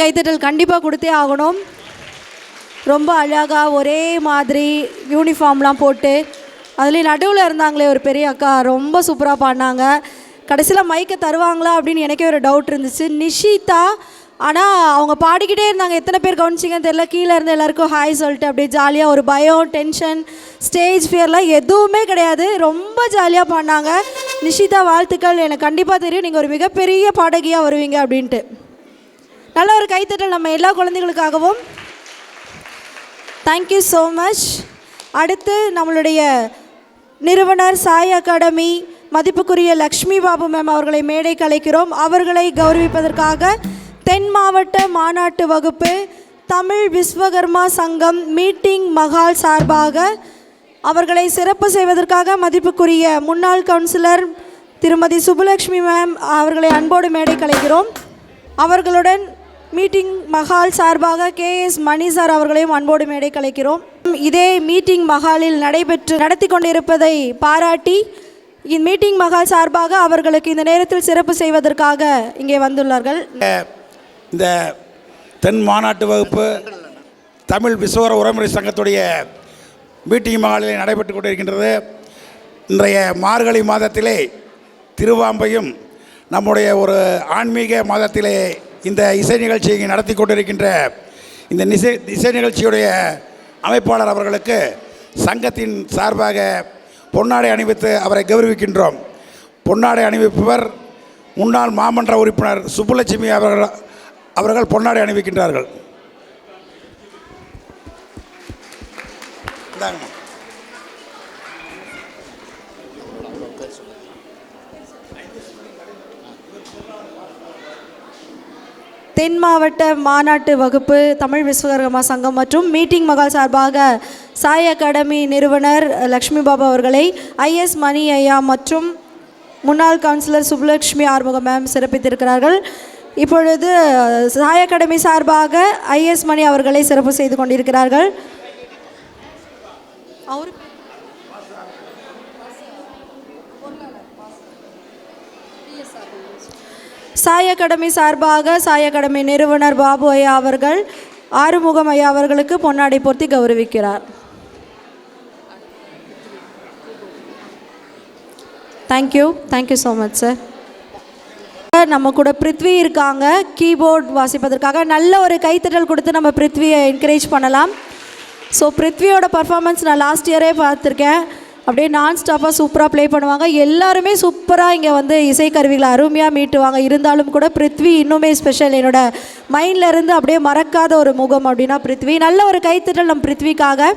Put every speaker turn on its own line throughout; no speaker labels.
கைத்தட்டல் கண்டிப்பாக கொடுத்தே ஆகணும். ரொம்ப அழகாக ஒரே மாதிரி யூனிஃபார்ம்லாம் போட்டு அதுலேயும் நடுவில் இருந்தாங்களே ஒரு பெரிய அக்கா ரொம்ப சூப்பராக பாடினாங்க. கடைசியில் மைக்கை தருவாங்களா அப்படின்னு எனக்கே ஒரு டவுட் இருந்துச்சு. நிஷிதா ஆனால் அவங்க பாடிக்கிட்டே இருந்தாங்க. எத்தனை பேர் கவனிச்சிங்கன்னு தெரியல. கீழே இருந்து எல்லாருக்கும் ஹாய் சொல்லிட்டு அப்படியே ஜாலியாக ஒரு பயம் டென்ஷன் ஸ்டேஜ் ஃபியர்லாம் எதுவுமே கிடையாது. ரொம்ப ஜாலியாக பாடினாங்க. நிஷிதா வாழ்த்துக்கள். எனக்கு கண்டிப்பாக தெரியும். நீங்கள் ஒரு மிகப்பெரிய பாடகியாக வருவீங்க அப்படின்ட்டு. நல்ல ஒரு கைத்தட்டல் நம்ம எல்லா குழந்தைகளுக்காகவும். தேங்க்யூ ஸோ மச் அடுத்து நம்மளுடைய நிறுவனர் சாய் அகாடமி மதிப்புக்குரிய லக்ஷ்மி பாபு மேம் அவர்களை மேடை கலைக்கிறோம். அவர்களை கௌரவிப்பதற்காக தென் மாவட்ட மாநாட்டு வகுப்பு தமிழ் விஸ்வகர்மா சங்கம் மீட்டிங் மகால் சார்பாக அவர்களை சிறப்பு செய்வதற்காக மதிப்புக்குரிய முன்னாள் கவுன்சிலர் திருமதி சுபலக்ஷ்மி மேம் அவர்களை அன்போடு மேடை கலைக்கிறோம். அவர்களுடன் மீட்டிங் மஹால் சார்பாக கே எஸ் மணி சார் அவர்களையும் அன்போடு மேடை கலைக்கிறோம். இதே மீட்டிங் மஹாலில் நடைபெற்று நடத்தி கொண்டிருப்பதை பாராட்டி இந்த மீட்டிங் மஹால் சார்பாக அவர்களுக்கு இந்த நேரத்தில் சிறப்பு செய்வதற்காக இங்கே வந்துள்ளார்கள்.
இந்த தென் மாநாட்டு வகுப்பு தமிழ் விசுவர உறமுறை சங்கத்துடைய மீட்டிங் மகாலில் நடைபெற்று கொண்டிருக்கின்றது. இன்றைய மார்கழி மாதத்திலே திருவாம்பையும் நம்முடைய ஒரு ஆன்மீக மாதத்திலே இந்த இசை நிகழ்ச்சியை நடத்தி கொண்டிருக்கின்ற இந்த இசை இசை நிகழ்ச்சியுடைய அமைப்பாளர் அவர்களுக்கு சங்கத்தின் சார்பாக பொன்னாடை அணிவித்து அவரை கௌரவிக்கின்றோம் பொன்னாடை அணிவிப்பவர் முன்னாள் மாமன்ற உறுப்பினர் சுப்புலட்சுமி அவர்கள் அவர்கள் பொன்னாடை அணிவிக்கின்றார்கள் இந்தாங்கம்மா.
தென் மாவட்ட மாநாட்டு வகுப்பு தமிழ் விஸ்வகர்மா சங்கம் மற்றும் மீட்டிங் மகால் சார்பாக சாய் அகாடமி நிறுவனர் லக்ஷ்மி பாபா அவர்களை ஐஎஸ் மணி ஐயா மற்றும் முன்னாள் கவுன்சிலர் சுப்புலட்சுமி ஆறுமுகம் மேம் சிறப்பித்திருக்கிறார்கள். இப்பொழுது சாய் அகாடமி சார்பாக ஐஎஸ் மணி அவர்களை சிறப்பு செய்து கொண்டிருக்கிறார்கள். அவர் சாய் அகாடமி சார்பாக சாய் அகாடமி நிறுவனர் பாபு ஐயா அவர்கள் ஆறுமுகம் ஐயா அவர்களுக்கு பொன்னாடை போர்த்தி கௌரவிக்கிறார். Thank you thank you so much sir நம்ம கூட பிருத்வி இருக்காங்க. கீபோர்ட் வாசிப்பதற்காக நல்ல ஒரு கைத்தட்டல் கொடுத்து நம்ம பிருத்வியை என்கரேஜ் பண்ணலாம். ஸோ பிருத்வியோட பர்ஃபார்மன்ஸ் நான் லாஸ்ட் இயரே பார்த்துருக்கேன். அப்படியே நான் ஸ்டாப்பாக சூப்பராக ப்ளே பண்ணுவாங்க. எல்லாருமே சூப்பராக இங்கே வந்து இசைக்கருவிகளை அருமையாக மீட்டுவாங்க. இருந்தாலும் கூட பிருத்வி இன்னுமே ஸ்பெஷல் என்னோட மைண்ட்லேருந்து அப்படியே மறக்காத ஒரு முகம் அப்படின்னா பிருத்வி. நல்ல ஒரு கைத்தட்டல் நம் பிருத்விக்காக.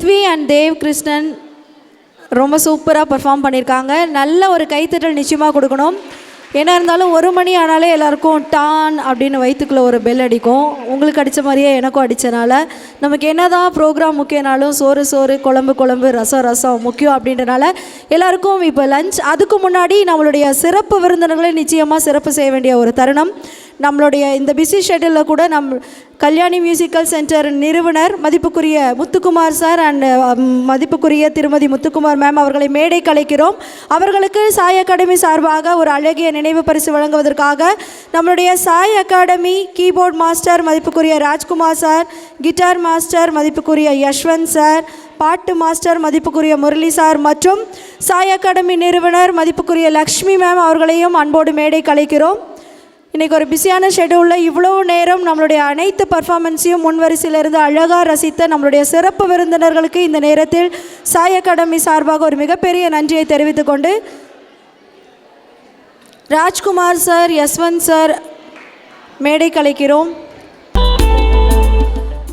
பிருத்வி அண்ட் தேவ் கிருஷ்ணன் ரொம்ப சூப்பராக பெர்ஃபார்ம் பண்ணியிருக்காங்க நல்ல ஒரு கைத்தட்டல் நிச்சயமாக கொடுக்கணும். என்ன இருந்தாலும் ஒரு மணி ஆனாலே எல்லாருக்கும் டான் அப்படின்னு வயிற்றுக்குள்ளே ஒரு பெல் அடிக்கும். உங்களுக்கு அடித்த மாதிரியே எனக்கும் அடித்தனால நமக்கு என்ன தான் ப்ரோக்ராம் முக்கியனாலும் சோறு சோறு குழம்பு குழம்பு ரசம் ரசம் முக்கியம் அப்படின்றனால எல்லாருக்கும் இப்போ லஞ்ச் அதுக்கு முன்னாடி நம்மளுடைய சிறப்பு விருந்தினர்களை நிச்சயமாக சிறப்பு செய்ய வேண்டிய ஒரு தருணம். நம்மளுடைய இந்த பிஸி ஷெட்யூலில் கூட நம் கல்யாணி மியூசிக்கல் சென்டர் நிறுவனர் மதிப்புக்குரிய முத்துக்குமார் சார் அண்ட் um, மதிப்புக்குரிய திருமதி முத்துக்குமார் மேம் அவர்களை மேடை கலைக்கிறோம் அவர்களுக்கு சாய் அகாடமி சார்பாக ஒரு அழகிய நினைவு பரிசு வழங்குவதற்காக நம்மளுடைய சாய் அகாடமி கீபோர்ட் மாஸ்டர் மதிப்புக்குரிய ராஜ்குமார் சார் கிட்டார் மாஸ்டர் மதிப்புக்குரிய யஷ்வந்த் சார் பாட்டு மாஸ்டர் மதிப்புக்குரிய முரளி சார் மற்றும் சாய் அகாடமி நிறுவனர் மதிப்புக்குரிய லக்ஷ்மி மேம் அவர்களையும் அன்போடு மேடை கலைக்கிறோம் இன்றைக்கி ஒரு பிஸியான ஷெடியூலில் இவ்வளோ நேரம் நம்மளுடைய அனைத்து பர்ஃபாமன்ஸையும் முன்வரிசையிலிருந்து அழகாக ரசித்த நம்மளுடைய சிறப்பு விருந்தினர்களுக்கு இந்த நேரத்தில் சாய் அகாடமி சார்பாக ஒரு மிகப்பெரிய நன்றியை தெரிவித்துக்கொண்டு ராஜ்குமார் சார் யஸ்வந்த் சார் மேடை கலைக்கிறோம்.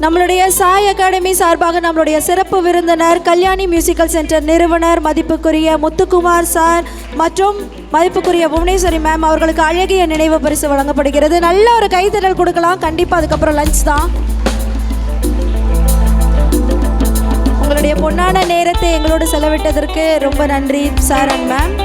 நம்மளுடைய சாய் அகாடமி சார்பாக நம்மளுடைய சிறப்பு விருந்தினர் கல்யாணி மியூசிக்கல் சென்டர் நிறுவனர் மதிப்புக்குரிய முத்துக்குமார் சார் மற்றும் மதிப்புக்குரிய புவனேஸ்வரி மேம் அவர்களுக்கு அழகிய நினைவு பரிசு வழங்கப்படுகிறது. நல்ல ஒரு கைத்தட்டல் கொடுக்கலாம். கண்டிப்பாக அதுக்கப்புறம் லஞ்ச் தான். உங்களுடைய பொன்னான நேரத்தை எங்களோடு செலவிட்டதற்கு ரொம்ப நன்றி சார் அண்ட் மேம்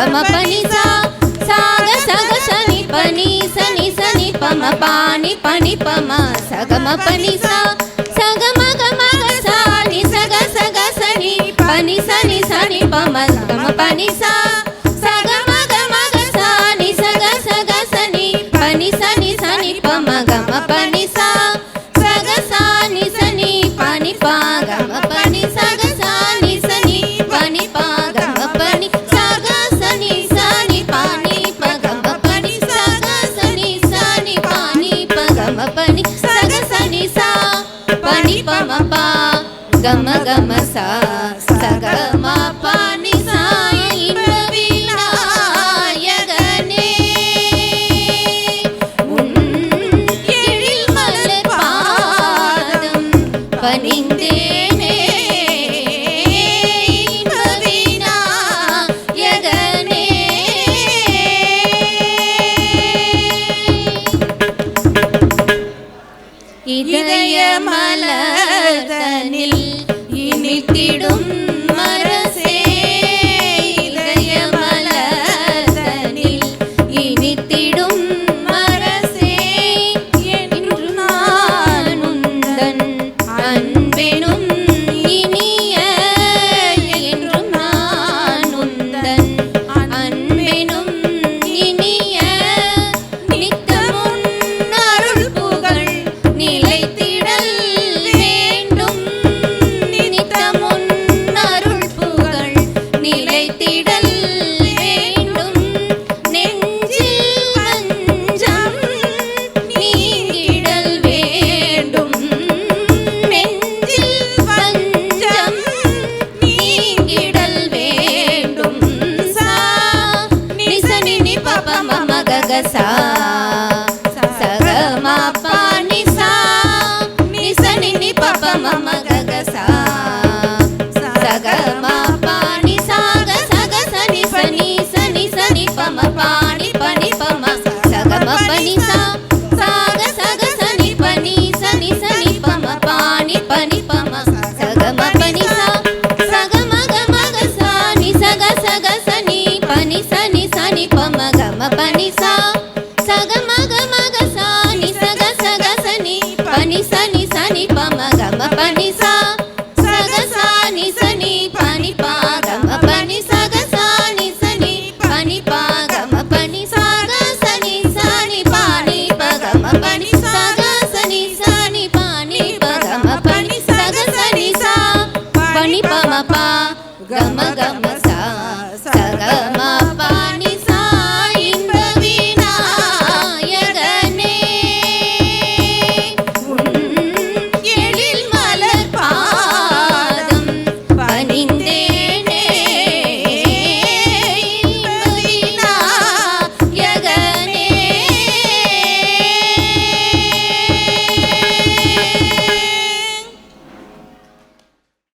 ಘಮ ಪನಿ ಸಾ ಸಾಗ ಸಗ ಸನಿ ಪನಿ ಸನಿ ಸನಿ ಪಮ ಪಾನಿ ಪನಿ ಪಮ ಸಗಮ ಪನಿ ಸಾ ಸಗ ಮಗ ಮಗ ಸಾನಿ ಸಗ ಸಗ ಸನಿ ಪನಿ ಸನಿ ಸನಿ ಪಮ ಸಗಮ ಪನಿ ಸಾ ಸಗ ಮಗ ಮಗ ಸಾನಿ ಸಗ ಸಗ ಸನಿ ಪನಿ ಸನಿ ಸನಿ ಪಮ ಗಮ ಪನಿ ಸಾ ಸಗ ಸಾನಿ ಸನಿ ಪನಿ ಪಾ க ம sợ.